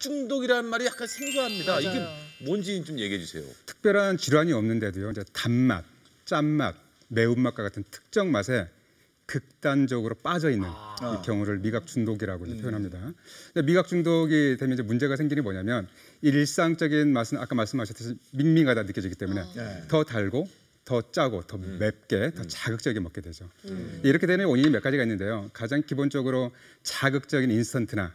중독이라는 말이 약간 생소합니다. 맞아요. 이게 뭔지 좀 얘기해 주세요. 특별한 질환이 없는데도요. 이제 단맛, 짠맛, 매운맛과 같은 특정 맛에 극단적으로 빠져 있는 이 경우를 미각 중독이라고 이제 표현합니다. 미각 중독이 되면 이제 문제가 생기는 게 뭐냐면 일상적인 맛은 아까 말씀하셨듯이 밍밍하다 느껴지기 때문에 더 달고 더 짜고 더 맵게 더 자극적이게 먹게 되죠. 이렇게 되는 원인이 몇 가지가 있는데요. 가장 기본적으로 자극적인 인스턴트나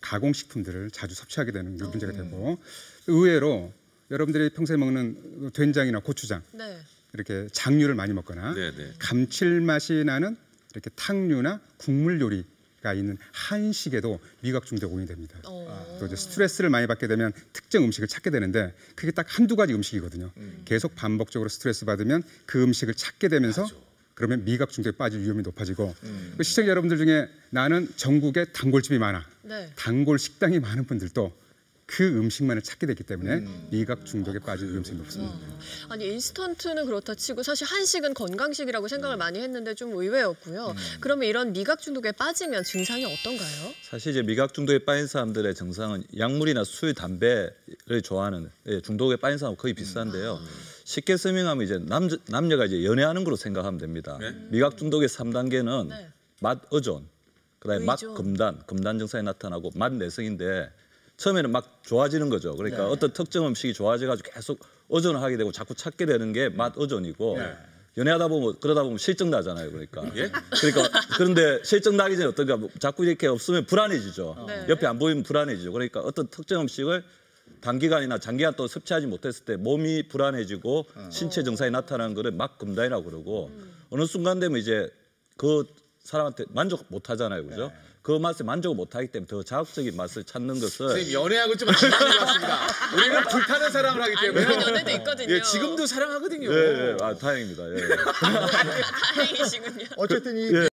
가공식품들을 자주 섭취하게 되는 게 문제가 되고 의외로 여러분들이 평소에 먹는 된장이나 고추장 네. 이렇게 장류를 많이 먹거나 네, 네. 감칠맛이 나는 이렇게 탕류나 국물 요리 가 있는 한식에도 미각 중독 원인이 됩니다. 어. 또 이제 스트레스를 많이 받게 되면 특정 음식을 찾게 되는데 그게 딱 한두 가지 음식이거든요. 계속 반복적으로 스트레스 받으면 그 음식을 찾게 되면서 그러면 미각 중독에 빠질 위험이 높아지고 그 시청자 여러분들 중에 나는 전국에 단골집이 많아. 네. 단골 식당이 많은 분들도 그 음식만을 찾게 됐기 때문에 미각 중독에 빠질 위험성이 높습니다. 아니 인스턴트는 그렇다 치고 사실 한식은 건강식이라고 생각을 많이 했는데 좀 의외였고요. 그러면 이런 미각 중독에 빠지면 증상이 어떤가요? 사실 이제 미각 중독에 빠진 사람들의 증상은 약물이나 술, 담배를 좋아하는 예, 중독에 빠진 사람은 거의 비슷한데요. 쉽게 설명하면 이제 남자, 남녀가 이제 연애하는 거로 생각하면 됩니다. 미각 중독의 3단계는 네. 맛 의존, 그다음에 맛 의존. 금단, 금단 증상이 나타나고 맛 내성인데 처음에는 막 좋아지는 거죠. 그러니까 어떤 특정 음식이 좋아져가지고 계속 의존을 하게 되고 자꾸 찾게 되는 게 맛 의존이고 연애하다 보면 그러다 보면 실증 나잖아요. 그러니까 예? 그러니까 그런데 실증 나기 전에 어떤가 뭐 자꾸 이렇게 없으면 불안해지죠. 네. 옆에 안 보이면 불안해지죠. 그러니까 어떤 특정 음식을 단기간이나 장기간 또 섭취하지 못했을 때 몸이 불안해지고 신체 증상이 나타나는 거를 막 금단이라고 그러고 어느 순간 되면 이제 그 사람한테 만족 못 하잖아요. 그죠? 그 맛에 만족을 못 하기 때문에 더 자극적인 맛을 찾는 것을 선생님 연애하고 좀 다른 것 같습니다. 우리는 불타는 사랑을 하기 아니, 때문에. 그런 연애도 있거든요. 예, 지금도 사랑하거든요. 예, 예. 아, 다행입니다. 예. 다행이시군요. 어쨌든 이